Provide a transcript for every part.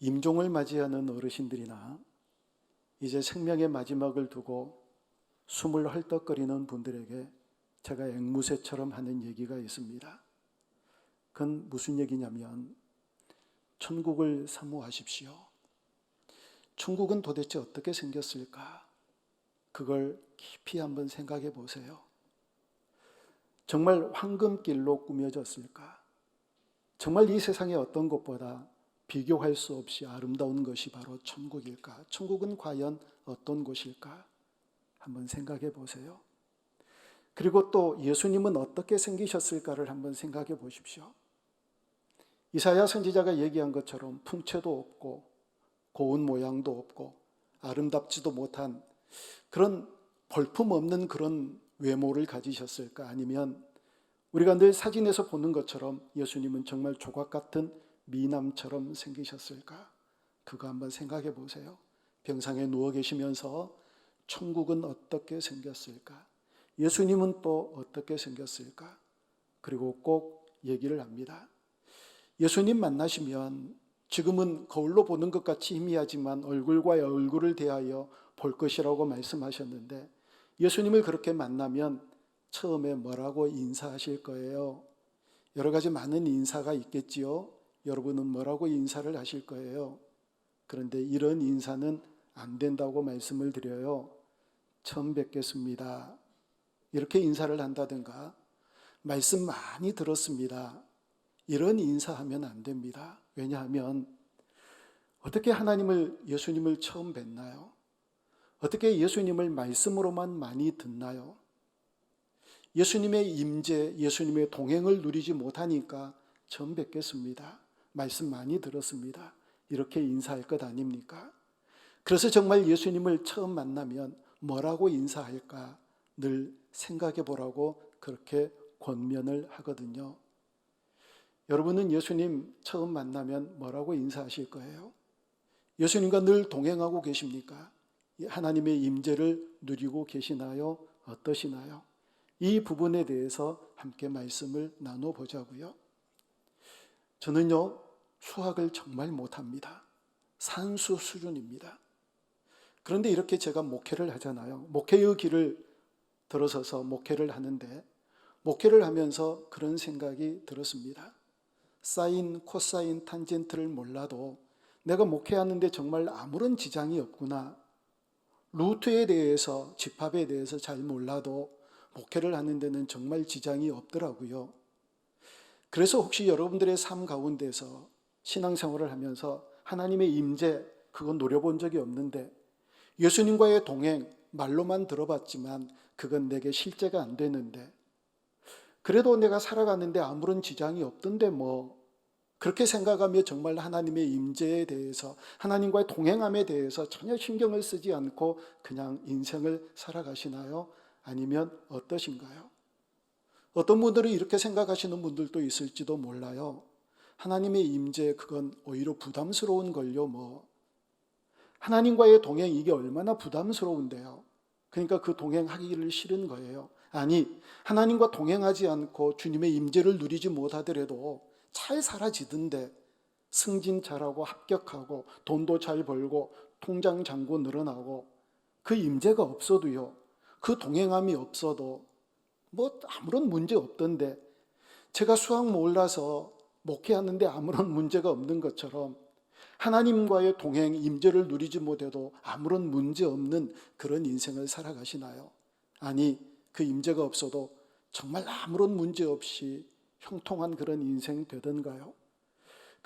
임종을 맞이하는 어르신들이나 이제 생명의 마지막을 두고 숨을 헐떡거리는 분들에게 제가 앵무새처럼 하는 얘기가 있습니다. 그건 무슨 얘기냐면 천국을 사모하십시오. 천국은 도대체 어떻게 생겼을까? 그걸 깊이 한번 생각해 보세요. 정말 황금길로 꾸며졌을까? 정말 이 세상의 어떤 것보다 비교할 수 없이 아름다운 것이 바로 천국일까? 천국은 과연 어떤 곳일까? 한번 생각해 보세요. 그리고 또 예수님은 어떻게 생기셨을까를 한번 생각해 보십시오. 이사야 선지자가 얘기한 것처럼 풍채도 없고 고운 모양도 없고 아름답지도 못한 그런 볼품 없는 그런 외모를 가지셨을까? 아니면 우리가 늘 사진에서 보는 것처럼 예수님은 정말 조각 같은 미남처럼 생기셨을까? 그거 한번 생각해 보세요. 병상에 누워 계시면서 천국은 어떻게 생겼을까? 예수님은 또 어떻게 생겼을까? 그리고 꼭 얘기를 합니다. 예수님 만나시면 지금은 거울로 보는 것 같이 희미하지만 얼굴과 얼굴을 대하여 볼 것이라고 말씀하셨는데 예수님을 그렇게 만나면 처음에 뭐라고 인사하실 거예요? 여러 가지 많은 인사가 있겠지요. 여러분은 뭐라고 인사를 하실 거예요? 그런데 이런 인사는 안 된다고 말씀을 드려요. 처음 뵙겠습니다. 이렇게 인사를 한다든가, 말씀 많이 들었습니다. 이런 인사하면 안 됩니다. 왜냐하면, 어떻게 하나님을, 예수님을 처음 뵀나요? 어떻게 예수님을 말씀으로만 많이 듣나요? 예수님의 임재, 예수님의 동행을 누리지 못하니까 처음 뵙겠습니다. 말씀 많이 들었습니다. 이렇게 인사할 것 아닙니까? 그래서 정말 예수님을 처음 만나면 뭐라고 인사할까 늘 생각해 보라고 그렇게 권면을 하거든요. 여러분은 예수님 처음 만나면 뭐라고 인사하실 거예요? 예수님과 늘 동행하고 계십니까? 하나님의 임재를 누리고 계시나요? 어떠시나요? 이 부분에 대해서 함께 말씀을 나눠 보자고요. 저는요, 수학을 정말 못합니다. 산수 수준입니다. 그런데 이렇게 제가 목회를 하잖아요. 목회의 길을 들어서서 목회를 하는데, 목회를 하면서 그런 생각이 들었습니다. 사인, 코사인, 탄젠트를 몰라도 내가 목회하는데 정말 아무런 지장이 없구나. 루트에 대해서, 집합에 대해서 잘 몰라도 목회를 하는 데는 정말 지장이 없더라고요. 그래서 혹시 여러분들의 삶 가운데서 신앙생활을 하면서 하나님의 임재 그건 노려본 적이 없는데 예수님과의 동행 말로만 들어봤지만 그건 내게 실제가 안 되는데 그래도 내가 살아가는데 아무런 지장이 없던데 뭐 그렇게 생각하며 정말 하나님의 임재에 대해서 하나님과의 동행함에 대해서 전혀 신경을 쓰지 않고 그냥 인생을 살아가시나요? 아니면 어떠신가요? 어떤 분들은 이렇게 생각하시는 분들도 있을지도 몰라요. 하나님의 임재 그건 오히려 부담스러운 걸요, 뭐. 하나님과의 동행 이게 얼마나 부담스러운데요. 그러니까 그 동행하기를 싫은 거예요. 아니, 하나님과 동행하지 않고 주님의 임재를 누리지 못하더라도 잘 살아지던데 승진 잘하고 합격하고 돈도 잘 벌고 통장 잔고 늘어나고 그 임재가 없어도요. 그 동행함이 없어도 뭐 아무런 문제 없던데 제가 수학 몰라서 목회하는데 아무런 문제가 없는 것처럼 하나님과의 동행, 임재를 누리지 못해도 아무런 문제 없는 그런 인생을 살아가시나요? 아니, 그 임재가 없어도 정말 아무런 문제 없이 형통한 그런 인생 되던가요?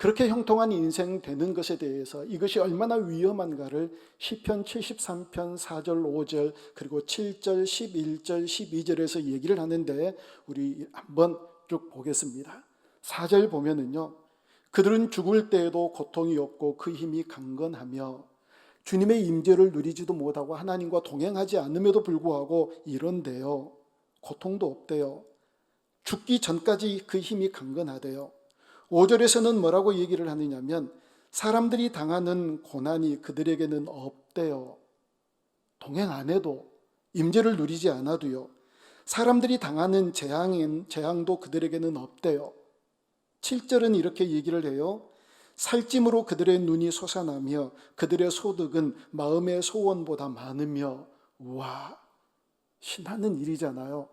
그렇게 형통한 인생 되는 것에 대해서 이것이 얼마나 위험한가를 시편 73편 4절 5절 그리고 7절 11절 12절에서 얘기를 하는데 우리 한번 쭉 보겠습니다. 4절 보면은요. 그들은 죽을 때에도 고통이 없고 그 힘이 강건하며 주님의 임재를 누리지도 못하고 하나님과 동행하지 않음에도 불구하고 이런데요. 고통도 없대요. 죽기 전까지 그 힘이 강건하대요. 5절에서는 뭐라고 얘기를 하느냐면 사람들이 당하는 고난이 그들에게는 없대요. 동행 안 해도 임재를 누리지 않아도요. 사람들이 당하는 재앙인 재앙도 그들에게는 없대요. 7절은 이렇게 얘기를 해요. 살찜으로 그들의 눈이 솟아나며 그들의 소득은 마음의 소원보다 많으며 와 신나는 일이잖아요.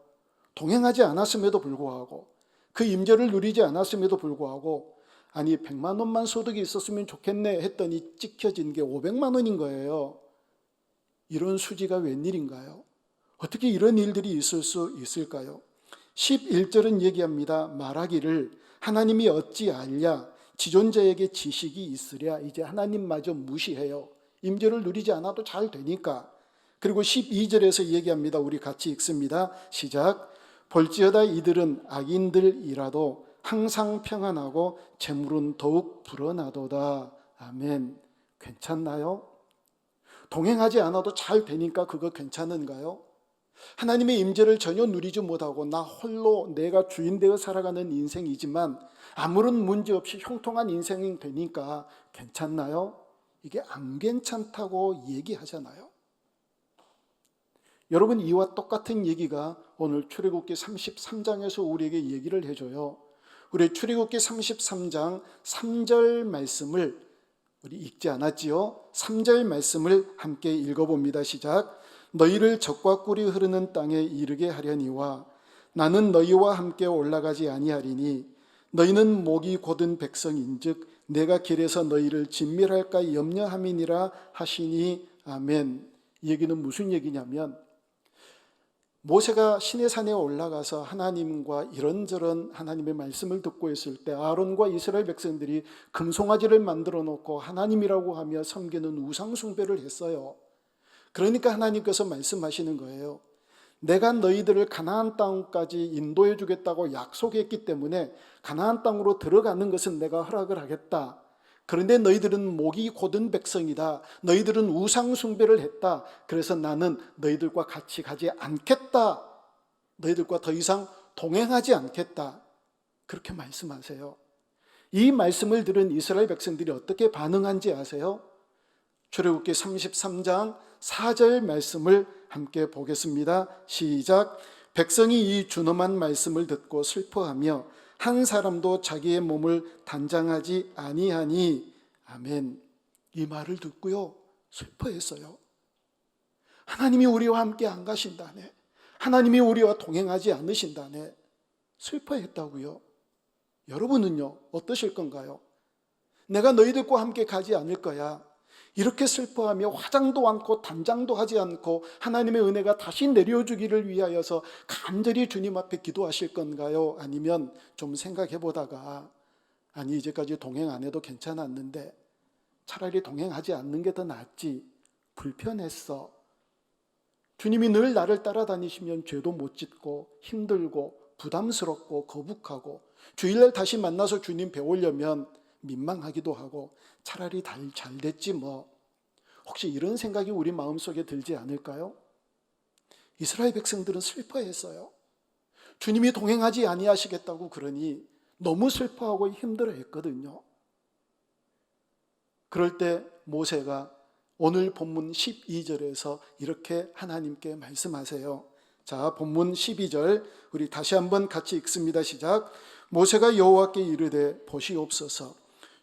동행하지 않았음에도 불구하고 그 임재를 누리지 않았음에도 불구하고 아니 100만 원만 소득이 있었으면 좋겠네 했더니 찍혀진 게 500만 원인 거예요. 이런 수지가 웬일인가요? 어떻게 이런 일들이 있을 수 있을까요? 11절은 얘기합니다. 말하기를 하나님이 어찌 알랴 지존자에게 지식이 있으랴 이제 하나님마저 무시해요. 임재를 누리지 않아도 잘 되니까. 그리고 12절에서 얘기합니다. 우리 같이 읽습니다. 시작. 볼지어다 이들은 악인들이라도 항상 평안하고 재물은 더욱 불어나도다. 아멘. 괜찮나요? 동행하지 않아도 잘 되니까 그거 괜찮은가요? 하나님의 임재를 전혀 누리지 못하고 나 홀로 내가 주인 되어 살아가는 인생이지만 아무런 문제 없이 형통한 인생이 되니까 괜찮나요? 이게 안 괜찮다고 얘기하잖아요. 여러분 이와 똑같은 얘기가 오늘 출애굽기 33장에서 우리에게 얘기를 해줘요. 우리 출애굽기 33장 3절 말씀을 우리 읽지 않았지요? 3절 말씀을 함께 읽어봅니다. 시작. 너희를 적과 꿀이 흐르는 땅에 이르게 하려니와 나는 너희와 함께 올라가지 아니하리니 너희는 목이 곧은 백성인즉 내가 길에서 너희를 진멸할까 염려함이니라 하시니 아멘. 이 얘기는 무슨 얘기냐면 모세가 시내산에 올라가서 하나님과 이런저런 하나님의 말씀을 듣고 있을 때 아론과 이스라엘 백성들이 금송아지를 만들어 놓고 하나님이라고 하며 섬기는 우상 숭배를 했어요. 그러니까 하나님께서 말씀하시는 거예요. 내가 너희들을 가나안 땅까지 인도해 주겠다고 약속했기 때문에 가나안 땅으로 들어가는 것은 내가 허락을 하겠다. 그런데 너희들은 목이 곧은 백성이다. 너희들은 우상 숭배를 했다. 그래서 나는 너희들과 같이 가지 않겠다. 너희들과 더 이상 동행하지 않겠다. 그렇게 말씀하세요. 이 말씀을 들은 이스라엘 백성들이 어떻게 반응한지 아세요? 출애굽기 33장 4절 말씀을 함께 보겠습니다. 시작. 백성이 이 준엄한 말씀을 듣고 슬퍼하며 한 사람도 자기의 몸을 단장하지 아니하니 아멘. 이 말을 듣고요. 슬퍼했어요. 하나님이 우리와 함께 안 가신다네. 하나님이 우리와 동행하지 않으신다네. 슬퍼했다고요. 여러분은요, 어떠실 건가요? 내가 너희들과 함께 가지 않을 거야. 이렇게 슬퍼하며 화장도 않고 단장도 하지 않고 하나님의 은혜가 다시 내려주기를 위하여서 간절히 주님 앞에 기도하실 건가요? 아니면 좀 생각해 보다가 아니 이제까지 동행 안 해도 괜찮았는데 차라리 동행하지 않는 게 더 낫지 불편했어. 주님이 늘 나를 따라다니시면 죄도 못 짓고 힘들고 부담스럽고 거북하고 주일날 다시 만나서 주님 배우려면 민망하기도 하고 차라리 잘 됐지 뭐. 혹시 이런 생각이 우리 마음속에 들지 않을까요? 이스라엘 백성들은 슬퍼했어요. 주님이 동행하지 아니하시겠다고 그러니 너무 슬퍼하고 힘들어했거든요. 그럴 때 모세가 오늘 본문 12절에서 이렇게 하나님께 말씀하세요. 자, 본문 12절 우리 다시 한번 같이 읽습니다. 시작. 모세가 여호와께 이르되 보시옵소서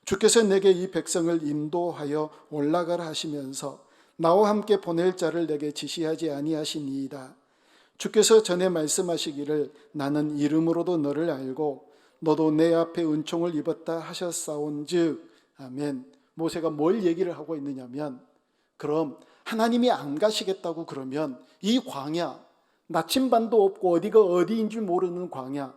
주께서 내게 이 백성을 인도하여 올라가라 하시면서 나와 함께 보낼 자를 내게 지시하지 아니하시니이다. 주께서 전에 말씀하시기를 나는 이름으로도 너를 알고 너도 내 앞에 은총을 입었다 하셨사온즉 아멘. 모세가 뭘 얘기를 하고 있느냐면 그럼 하나님이 안 가시겠다고 그러면 이 광야 나침반도 없고 어디가 어디인 줄 모르는 광야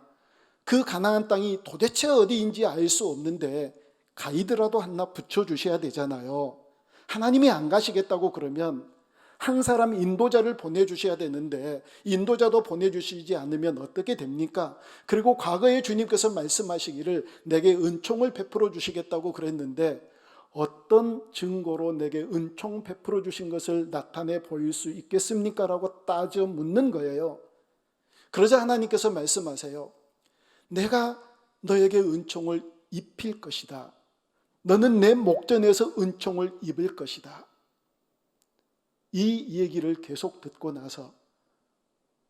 그 가나안 땅이 도대체 어디인지 알 수 없는데 가이드라도 하나 붙여주셔야 되잖아요. 하나님이 안 가시겠다고 그러면 한 사람 인도자를 보내주셔야 되는데 인도자도 보내주시지 않으면 어떻게 됩니까? 그리고 과거에 주님께서 말씀하시기를 내게 은총을 베풀어 주시겠다고 그랬는데 어떤 증거로 내게 은총 베풀어 주신 것을 나타내 보일 수 있겠습니까? 라고 따져 묻는 거예요. 그러자 하나님께서 말씀하세요. 내가 너에게 은총을 입힐 것이다. 너는 내 목전에서 은총을 입을 것이다. 이 얘기를 계속 듣고 나서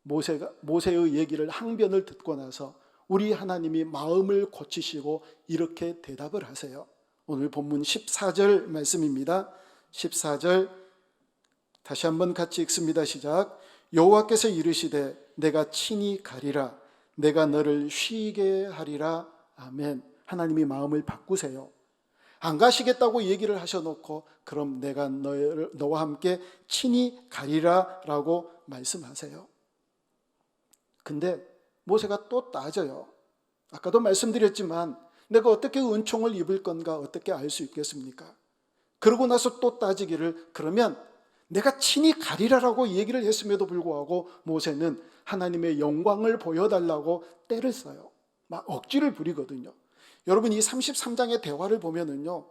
모세가 모세의 얘기를 항변을 듣고 나서 우리 하나님이 마음을 고치시고 이렇게 대답을 하세요. 오늘 본문 14절 말씀입니다. 14절 다시 한번 같이 읽습니다. 시작. 여호와께서 이르시되 내가 친히 가리라 내가 너를 쉬게 하리라. 아멘. 하나님이 마음을 바꾸세요. 안 가시겠다고 얘기를 하셔놓고 그럼 내가 너를, 너와 함께 친히 가리라라고 말씀하세요. 근데 모세가 또 따져요. 아까도 말씀드렸지만 내가 어떻게 은총을 입을 건가 어떻게 알 수 있겠습니까? 그러고 나서 또 따지기를 그러면 내가 친히 가리라라고 얘기를 했음에도 불구하고 모세는 하나님의 영광을 보여달라고 때를 써요. 막 억지를 부리거든요. 여러분 이 33장의 대화를 보면은요.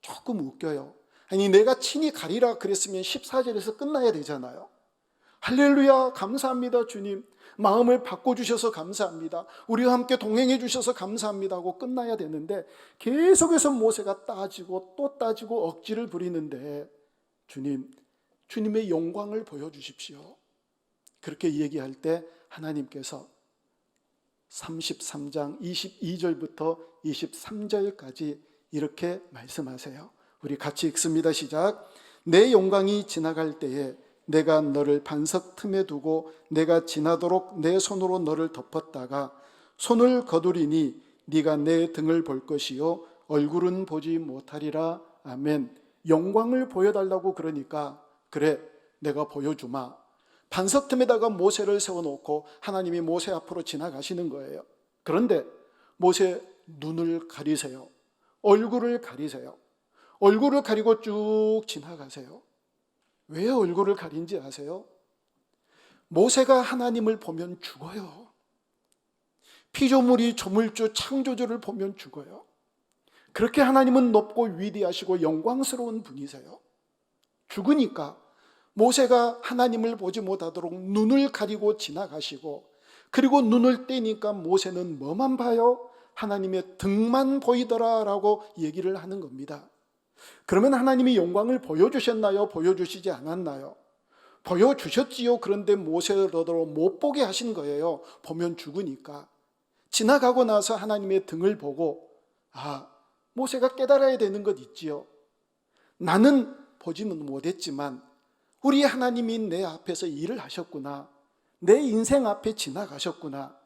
조금 웃겨요. 아니 내가 친히 가리라 그랬으면 14절에서 끝나야 되잖아요. 할렐루야 감사합니다 주님. 마음을 바꿔주셔서 감사합니다. 우리와 함께 동행해 주셔서 감사합니다 하고 끝나야 되는데 계속해서 모세가 따지고 또 따지고 억지를 부리는데 주님, 주님의 영광을 보여주십시오. 그렇게 얘기할 때 하나님께서 33장 22절부터 23절까지 이렇게 말씀하세요. 우리 같이 읽습니다. 시작. 내 영광이 지나갈 때에 내가 너를 반석 틈에 두고 내가 지나도록 내 손으로 너를 덮었다가 손을 거두리니 네가 내 등을 볼 것이요 얼굴은 보지 못하리라. 아멘. 영광을 보여달라고 그러니까 그래 내가 보여주마. 반석 틈에다가 모세를 세워놓고 하나님이 모세 앞으로 지나가시는 거예요. 그런데 모세 눈을 가리세요. 얼굴을 가리세요. 얼굴을 가리고 쭉 지나가세요. 왜 얼굴을 가린지 아세요? 모세가 하나님을 보면 죽어요. 피조물이 조물주 창조주를 보면 죽어요. 그렇게 하나님은 높고 위대하시고 영광스러운 분이세요. 죽으니까 모세가 하나님을 보지 못하도록 눈을 가리고 지나가시고 그리고 눈을 떼니까 모세는 뭐만 봐요? 하나님의 등만 보이더라라고 얘기를 하는 겁니다. 그러면 하나님이 영광을 보여주셨나요? 보여주시지 않았나요? 보여주셨지요. 그런데 모세더러 못 보게 하신 거예요. 보면 죽으니까. 지나가고 나서 하나님의 등을 보고, 아, 모세가 깨달아야 되는 것 있지요. 나는 보지는 못했지만, 우리 하나님이 내 앞에서 일을 하셨구나. 내 인생 앞에 지나가셨구나.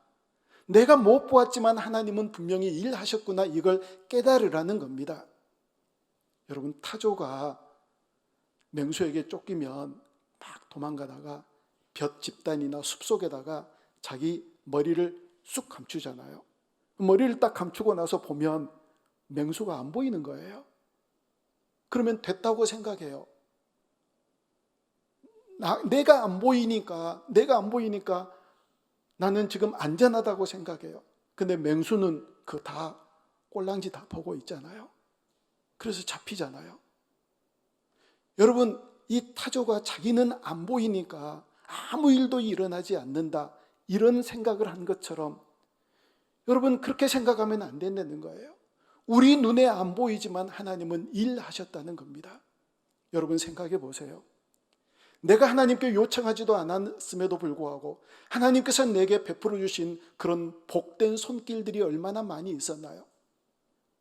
내가 못 보았지만 하나님은 분명히 일하셨구나. 이걸 깨달으라는 겁니다. 여러분 타조가 맹수에게 쫓기면 막 도망가다가 볕 집단이나 숲 속에다가 자기 머리를 쑥 감추잖아요. 머리를 딱 감추고 나서 보면 맹수가 안 보이는 거예요. 그러면 됐다고 생각해요. 나, 내가 안 보이니까, 내가 안 보이니까 나는 지금 안전하다고 생각해요. 근데 맹수는 그 다 꼴랑지 다 보고 있잖아요. 그래서 잡히잖아요. 여러분, 이 타조가 자기는 안 보이니까 아무 일도 일어나지 않는다. 이런 생각을 한 것처럼 여러분, 그렇게 생각하면 안 된다는 거예요. 우리 눈에 안 보이지만 하나님은 일하셨다는 겁니다. 여러분, 생각해 보세요. 내가 하나님께 요청하지도 않았음에도 불구하고 하나님께서 내게 베풀어 주신 그런 복된 손길들이 얼마나 많이 있었나요?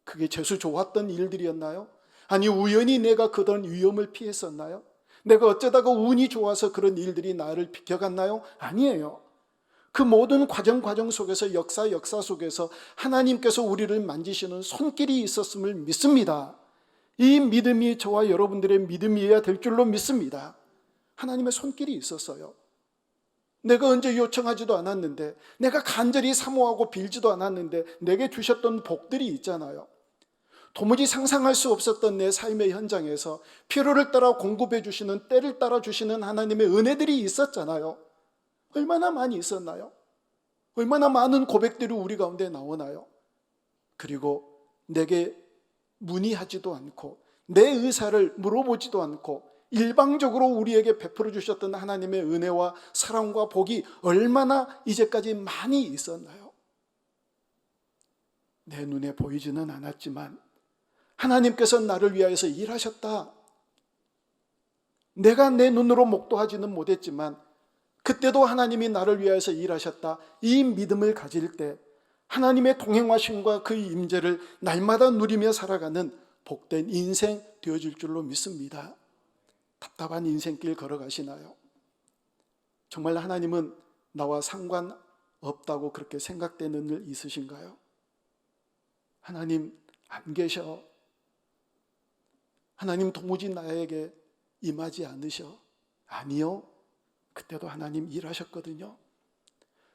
그게 재수 좋았던 일들이었나요? 아니 우연히 내가 그런 위험을 피했었나요? 내가 어쩌다가 운이 좋아서 그런 일들이 나를 비켜갔나요? 아니에요. 그 모든 과정 과정 속에서 역사 역사 속에서 하나님께서 우리를 만지시는 손길이 있었음을 믿습니다. 이 믿음이 저와 여러분들의 믿음이어야 될 줄로 믿습니다. 하나님의 손길이 있었어요. 내가 언제 요청하지도 않았는데, 내가 간절히 사모하고 빌지도 않았는데, 내게 주셨던 복들이 있잖아요. 도무지 상상할 수 없었던 내 삶의 현장에서 필요를 따라 공급해 주시는 때를 따라 주시는 하나님의 은혜들이 있었잖아요. 얼마나 많이 있었나요? 얼마나 많은 고백들이 우리 가운데 나오나요? 그리고 내게 문의하지도 않고 내 의사를 물어보지도 않고 일방적으로 우리에게 베풀어 주셨던 하나님의 은혜와 사랑과 복이 얼마나 이제까지 많이 있었나요? 내 눈에 보이지는 않았지만 하나님께서 나를 위하여서 일하셨다. 내가 내 눈으로 목도하지는 못했지만 그때도 하나님이 나를 위하여서 일하셨다. 이 믿음을 가질 때 하나님의 동행하심과 그 임재를 날마다 누리며 살아가는 복된 인생 되어질 줄로 믿습니다. 답답한 인생길 걸어가시나요? 정말 하나님은 나와 상관없다고 그렇게 생각되는 일 있으신가요? 하나님 안 계셔. 하나님 도무지 나에게 임하지 않으셔. 아니요. 그때도 하나님 일하셨거든요.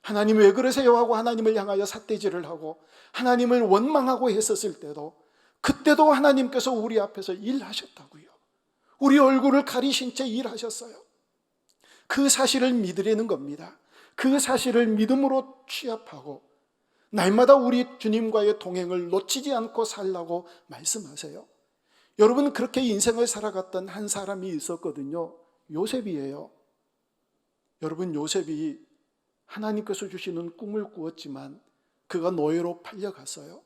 하나님 왜 그러세요? 하고 하나님을 향하여 삿대질을 하고 하나님을 원망하고 했었을 때도 그때도 하나님께서 우리 앞에서 일하셨다고요. 우리 얼굴을 가리신 채 일하셨어요. 그 사실을 믿으려는 겁니다. 그 사실을 믿음으로 취합하고 날마다 우리 주님과의 동행을 놓치지 않고 살라고 말씀하세요. 여러분 그렇게 인생을 살아갔던 한 사람이 있었거든요. 요셉이에요. 여러분 요셉이 하나님께서 주시는 꿈을 꾸었지만 그가 노예로 팔려갔어요.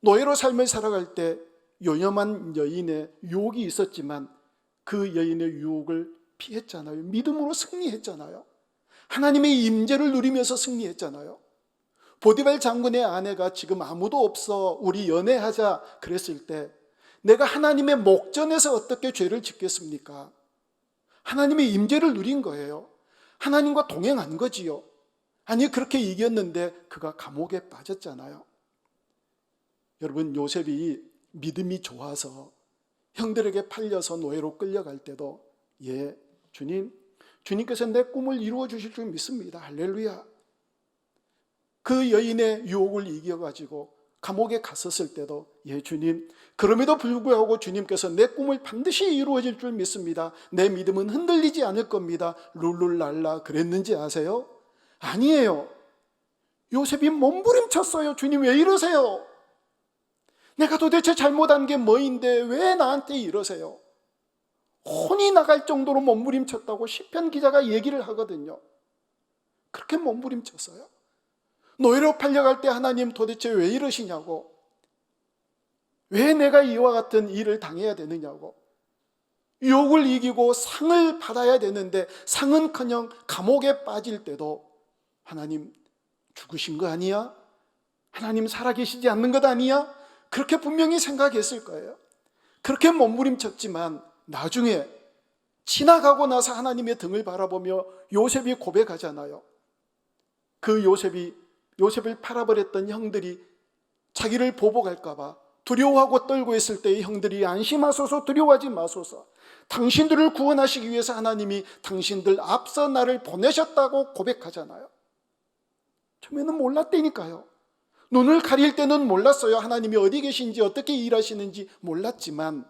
노예로 삶을 살아갈 때 요염한 여인의 유혹이 있었지만 그 여인의 유혹을 피했잖아요. 믿음으로 승리했잖아요. 하나님의 임재를 누리면서 승리했잖아요. 보디발 장군의 아내가 지금 아무도 없어 우리 연애하자 그랬을 때 내가 하나님의 목전에서 어떻게 죄를 짓겠습니까? 하나님의 임재를 누린 거예요. 하나님과 동행한 거지요. 아니 그렇게 이겼는데 그가 감옥에 빠졌잖아요. 여러분 요셉이 믿음이 좋아서 형들에게 팔려서 노예로 끌려갈 때도 예 주님 주님께서 내 꿈을 이루어 주실 줄 믿습니다. 할렐루야. 그 여인의 유혹을 이겨가지고 감옥에 갔었을 때도 예 주님 그럼에도 불구하고 주님께서 내 꿈을 반드시 이루어질 줄 믿습니다. 내 믿음은 흔들리지 않을 겁니다. 룰룰랄라 그랬는지 아세요? 아니에요. 요셉이 몸부림쳤어요. 주님 왜 이러세요? 내가 도대체 잘못한 게 뭐인데 왜 나한테 이러세요? 혼이 나갈 정도로 몸부림쳤다고 시편 기자가 얘기를 하거든요. 그렇게 몸부림쳤어요. 노예로 팔려갈 때 하나님 도대체 왜 이러시냐고. 왜 내가 이와 같은 일을 당해야 되느냐고. 욕을 이기고 상을 받아야 되는데 상은커녕 감옥에 빠질 때도 하나님 죽으신 거 아니야? 하나님 살아계시지 않는 것 아니야? 그렇게 분명히 생각했을 거예요. 그렇게 몸부림쳤지만 나중에 지나가고 나서 하나님의 등을 바라보며 요셉이 고백하잖아요. 그 요셉이 요셉을 팔아버렸던 형들이 자기를 보복할까봐 두려워하고 떨고 있을 때의 형들이 안심하소서 두려워하지 마소서. 당신들을 구원하시기 위해서 하나님이 당신들 앞서 나를 보내셨다고 고백하잖아요. 처음에는 몰랐다니까요. 눈을 가릴 때는 몰랐어요. 하나님이 어디 계신지 어떻게 일하시는지 몰랐지만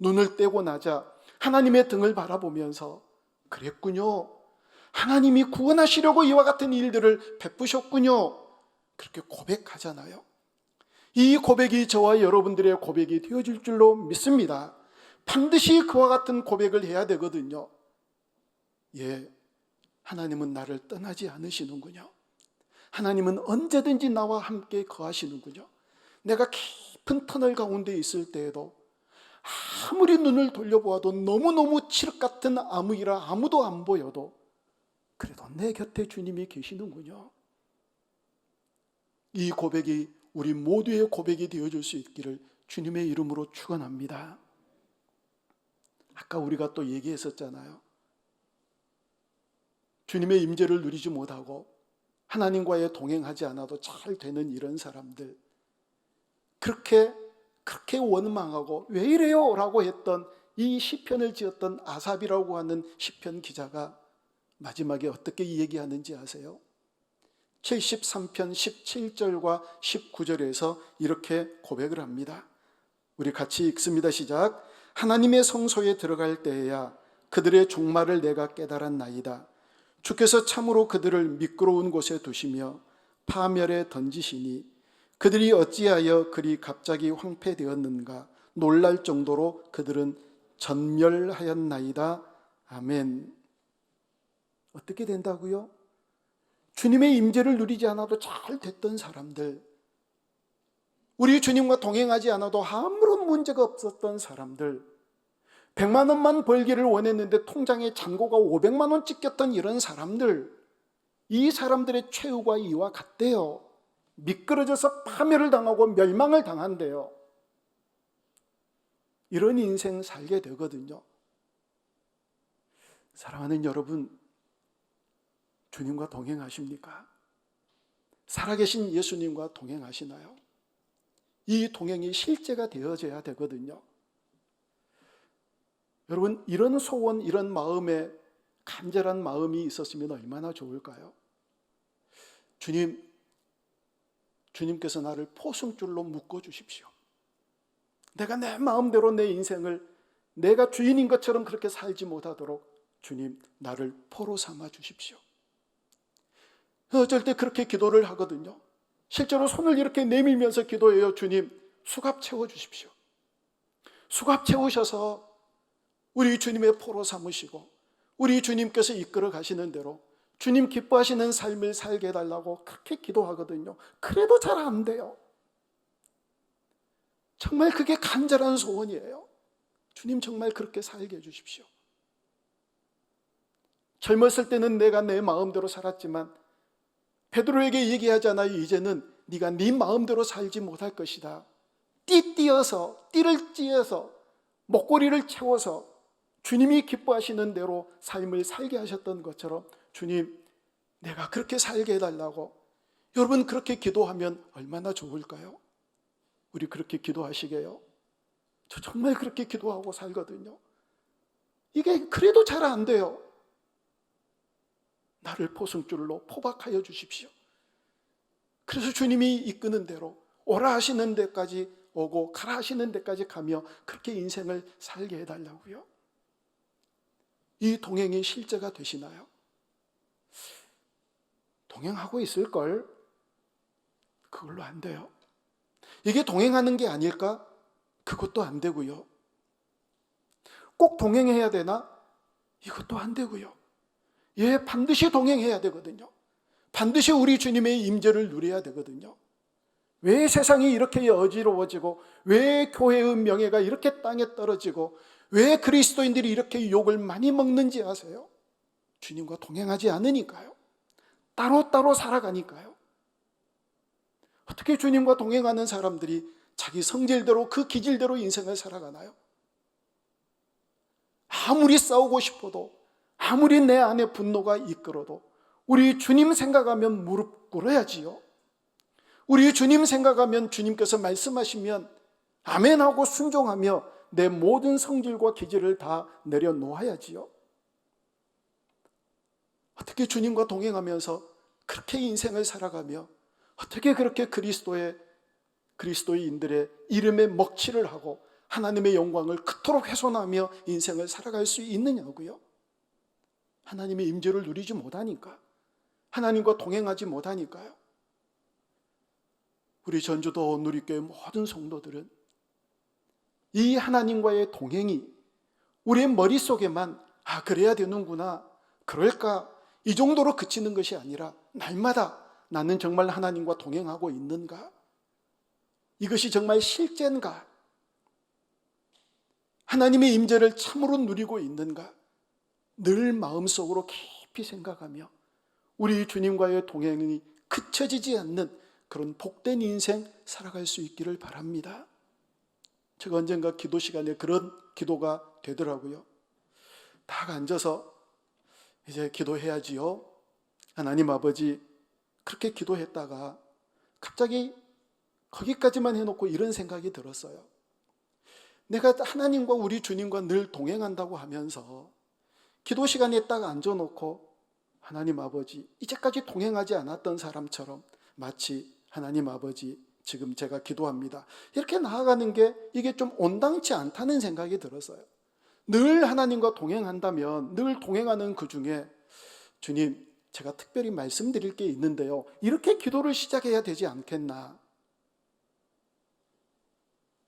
눈을 떼고 나자 하나님의 등을 바라보면서 그랬군요. 하나님이 구원하시려고 이와 같은 일들을 베푸셨군요. 그렇게 고백하잖아요. 이 고백이 저와 여러분들의 고백이 되어질 줄로 믿습니다. 반드시 그와 같은 고백을 해야 되거든요. 예, 하나님은 나를 떠나지 않으시는군요. 하나님은 언제든지 나와 함께 거하시는군요. 내가 깊은 터널 가운데 있을 때에도 아무리 눈을 돌려보아도 너무너무 칠흑 같은 암흑이라 아무도 안 보여도 그래도 내 곁에 주님이 계시는군요. 이 고백이 우리 모두의 고백이 되어줄 수 있기를 주님의 이름으로 축원합니다. 아까 우리가 또 얘기했었잖아요. 주님의 임재를 누리지 못하고 하나님과의 동행하지 않아도 잘 되는 이런 사람들 그렇게 그렇게 원망하고 왜 이래요라고 했던 이 시편을 지었던 아삽이라고 하는 시편 기자가 마지막에 어떻게 얘기하는지 아세요? 73편 17절과 19절에서 이렇게 고백을 합니다. 우리 같이 읽습니다. 시작. 하나님의 성소에 들어갈 때에야 그들의 종말을 내가 깨달았나이다. 주께서 참으로 그들을 미끄러운 곳에 두시며 파멸에 던지시니 그들이 어찌하여 그리 갑자기 황폐되었는가 놀랄 정도로 그들은 전멸하였나이다. 아멘. 어떻게 된다고요? 주님의 임재를 누리지 않아도 잘 됐던 사람들, 우리 주님과 동행하지 않아도 아무런 문제가 없었던 사람들, 100만 원만 벌기를 원했는데 통장에 잔고가 500만 원 찍혔던 이런 사람들, 이 사람들의 최후가 이와 같대요. 미끄러져서 파멸을 당하고 멸망을 당한대요. 이런 인생 살게 되거든요. 사랑하는 여러분, 주님과 동행하십니까? 살아계신 예수님과 동행하시나요? 이 동행이 실제가 되어져야 되거든요. 여러분, 이런 소원, 이런 마음에 간절한 마음이 있었으면 얼마나 좋을까요? 주님, 주님께서 나를 포승줄로 묶어 주십시오. 내가 내 마음대로 내 인생을 내가 주인인 것처럼 그렇게 살지 못하도록 주님, 나를 포로 삼아 주십시오. 어쩔 때 그렇게 기도를 하거든요. 실제로 손을 이렇게 내밀면서 기도해요. 주님, 수갑 채워 주십시오. 수갑 채우셔서 우리 주님의 포로 삼으시고 우리 주님께서 이끌어 가시는 대로 주님 기뻐하시는 삶을 살게 해달라고 그렇게 기도하거든요. 그래도 잘 안 돼요. 정말 그게 간절한 소원이에요. 주님 정말 그렇게 살게 해주십시오. 젊었을 때는 내가 내 마음대로 살았지만 베드로에게 얘기하잖아요. 이제는 네가 네 마음대로 살지 못할 것이다. 띠띠어서 띠를 찌어서 목걸이를 채워서 주님이 기뻐하시는 대로 삶을 살게 하셨던 것처럼 주님 내가 그렇게 살게 해달라고 여러분 그렇게 기도하면 얼마나 좋을까요? 우리 그렇게 기도하시게요? 저 정말 그렇게 기도하고 살거든요. 이게 그래도 잘 안 돼요. 나를 포승줄로 포박하여 주십시오. 그래서 주님이 이끄는 대로 오라 하시는 데까지 오고 가라 하시는 데까지 가며 그렇게 인생을 살게 해달라고요. 이 동행이 실제가 되시나요? 동행하고 있을걸? 그걸로 안 돼요. 이게 동행하는 게 아닐까? 그것도 안 되고요. 꼭 동행해야 되나? 이것도 안 되고요. 예, 반드시 동행해야 되거든요. 반드시 우리 주님의 임재를 누려야 되거든요. 왜 세상이 이렇게 어지러워지고 왜 교회의 명예가 이렇게 땅에 떨어지고 왜 그리스도인들이 이렇게 욕을 많이 먹는지 아세요? 주님과 동행하지 않으니까요. 따로따로 살아가니까요. 어떻게 주님과 동행하는 사람들이 자기 성질대로 그 기질대로 인생을 살아가나요? 아무리 싸우고 싶어도 아무리 내 안에 분노가 이끌어도 우리 주님 생각하면 무릎 꿇어야지요. 우리 주님 생각하면 주님께서 말씀하시면 아멘하고 순종하며 내 모든 성질과 기질을 다 내려놓아야지요. 어떻게 주님과 동행하면서 그렇게 인생을 살아가며 어떻게 그렇게 그리스도의 그리스도인들의 이름에 먹칠을 하고 하나님의 영광을 그토록 훼손하며 인생을 살아갈 수 있느냐고요? 하나님의 임재를 누리지 못하니까 하나님과 동행하지 못하니까요. 우리 전주도 누리교회 모든 성도들은 이 하나님과의 동행이 우리의 머릿속에만 아 그래야 되는구나 그럴까 이 정도로 그치는 것이 아니라 날마다 나는 정말 하나님과 동행하고 있는가? 이것이 정말 실제인가? 하나님의 임재를 참으로 누리고 있는가? 늘 마음속으로 깊이 생각하며 우리 주님과의 동행이 그쳐지지 않는 그런 복된 인생 살아갈 수 있기를 바랍니다. 제가 언젠가 기도 시간에 그런 기도가 되더라고요. 딱 앉아서 이제 기도해야지요. 하나님 아버지, 그렇게 기도했다가 갑자기 거기까지만 해놓고 이런 생각이 들었어요. 내가 하나님과 우리 주님과 늘 동행한다고 하면서 기도 시간에 딱 앉아놓고 하나님 아버지, 이제까지 동행하지 않았던 사람처럼 마치 하나님 아버지, 지금 제가 기도합니다. 이렇게 나아가는 게 이게 좀 온당치 않다는 생각이 들었어요. 늘 하나님과 동행한다면 늘 동행하는 그 중에 주님, 제가 특별히 말씀드릴 게 있는데요. 이렇게 기도를 시작해야 되지 않겠나?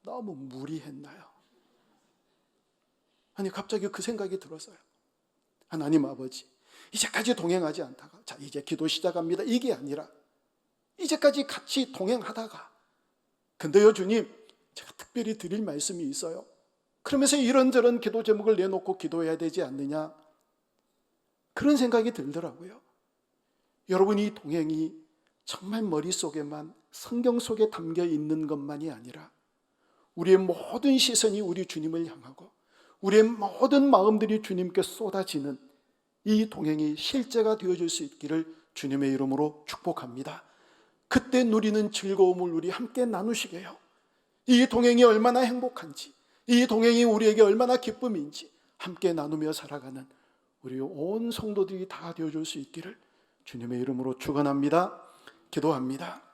너무 무리했나요? 아니, 갑자기 그 생각이 들었어요. 하나님 아버지, 이제까지 동행하지 않다가, 자, 이제 기도 시작합니다. 이게 아니라, 이제까지 같이 동행하다가, 근데요, 주님, 제가 특별히 드릴 말씀이 있어요. 그러면서 이런저런 기도 제목을 내놓고 기도해야 되지 않느냐? 그런 생각이 들더라고요. 여러분, 이 동행이 정말 머릿속에만 성경 속에 담겨 있는 것만이 아니라 우리의 모든 시선이 우리 주님을 향하고 우리의 모든 마음들이 주님께 쏟아지는 이 동행이 실제가 되어질 수 있기를 주님의 이름으로 축복합니다. 그때 누리는 즐거움을 우리 함께 나누시게 요. 이 동행이 얼마나 행복한지, 이 동행이 우리에게 얼마나 기쁨인지 함께 나누며 살아가는 우리 온 성도들이 다 되어줄 수 있기를 주님의 이름으로 축원합니다. 기도합니다.